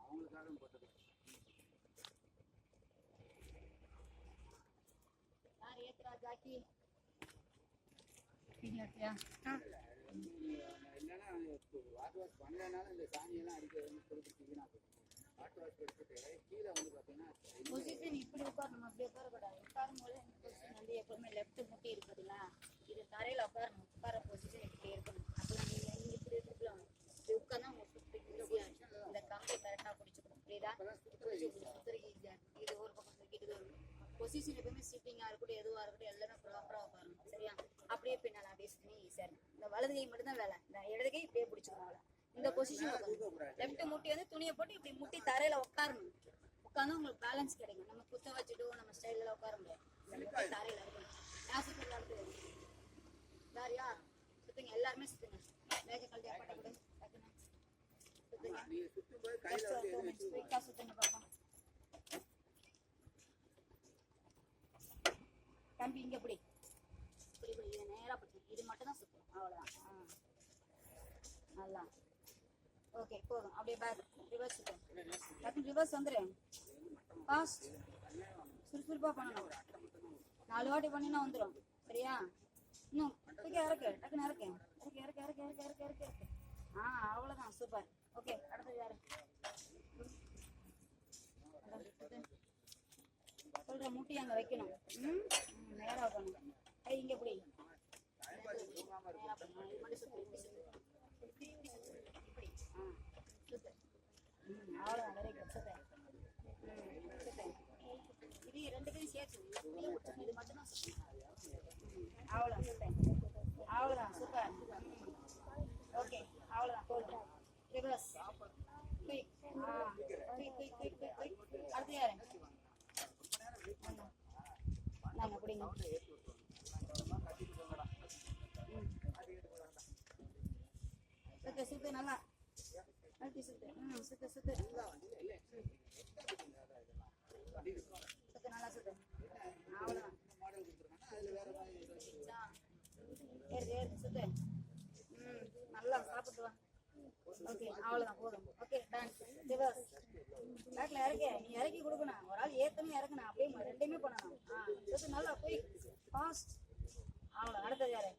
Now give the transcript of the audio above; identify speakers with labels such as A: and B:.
A: அவங்களுக்காக போட்டது
B: யார் ஏத்துறா ஜாக்கி இல்லையா
A: இல்லைன்னா வாட்டர் வாஷ் பண்ணலனாலும் இந்த சாணியெல்லாம் அடிக்க கொடுத்துட்டீங்கன்னா வாட்டர் வாஷ் எடுத்துட்டு கீழே வந்து பார்த்தீங்கன்னா
B: பொசிஷன் இப்படி உட்காரணும் அப்படி உட்காரக்கூடாது உட்காரும் போது இந்த பொசிஷன் வந்து எப்பவுமே லெஃப்ட் முட்டி இருக்குதுங்களா இது தரையில உட்காரணும். உட்கார பொசிஷன் இப்படி இருக்கணும் இது ஒரு பக்கம் தூக்கிட்டு இது ஒரு பொசிஷன் எப்பவுமே சிட்டிங்கா இருக்கட்டும் எதுவா இருக்கட்டும் எல்லாமே ப்ராப்பரா உட்காரணும் சரியா அப்படியே பின்னால அப்படியே பண்ணி ஈஸியா இருக்கும் இந்த வலது கை மட்டும் தான் வேலை இந்த இடது கை இப்படியே பிடிச்சிக்கணும் இந்த பொசிஷன் லெஃப்ட் முட்டி வந்து துணியை போட்டு இப்படி முட்டி தரையில உட்காரணும் உட்காந்து உங்களுக்கு பேலன்ஸ் கிடைக்கும் நம்ம குத்த வச்சுட்டு நம்ம ஸ்டைலில் உட்கார முடியாது தரையில இருக்கணும் சுத்துங்க எல்லாருமே சுத்துங்க மேஜ கல்வி அப்பட்ட தம்பி இங்க இப்படி இப்படி இப்படி இது நேரா பிடிச்சி இது மட்டும் தான் சுத்தம். அவ்வளவுதான். நல்லா. ஓகே போதும். அப்படியே பேக் ரிவர்ஸ் சுத்தம். டக்குனு ரிவர்ஸ் வந்துரு. ஃபாஸ்ட் சுறுசுறுப்பா பண்ணணும். நாலு வாட்டி பண்ணினா வந்துடும் சரியா? இன்னும் இறக்கு. தூக்கி அங்கே வைக்கணும். ம்? நேரம் வைக்கணும் கை இங்கே பிடி. அவ்வளோ வெரி குட் இது ரெண்டு பேரும் சேர்த்து. இது மட்டும்தான் அவ்வளோ அவ்வளோதான் சூப்பர் ஓகே அவ்வளோதான் போதும் reverse quick ah quick quick quick நாங்க பிடிங்க சுத்து நல்லா அழுத்தி சுத்து ம் சுத்து சுத்து சுத்து நல்லா சுத்து அவ்வளோதான் ஏறு ஏறு சுத்து ம் நல்லா சாப்பிட்டு வா ஓகே அவ்வளோதான் போதும் ஓகே டான்ஸ் ரிவர்ஸ் பேக்ல இறக்கி நீ இறக்கி கொடுக்கணும். ஒரு ஆள் ஏத்தணும் இறக்கணும். அப்படியே ரெண்டுமே பண்ணணும். ஆ நல்லா போய் ஃபாஸ்ட் அவ்வளோ அடுத்தது யாரு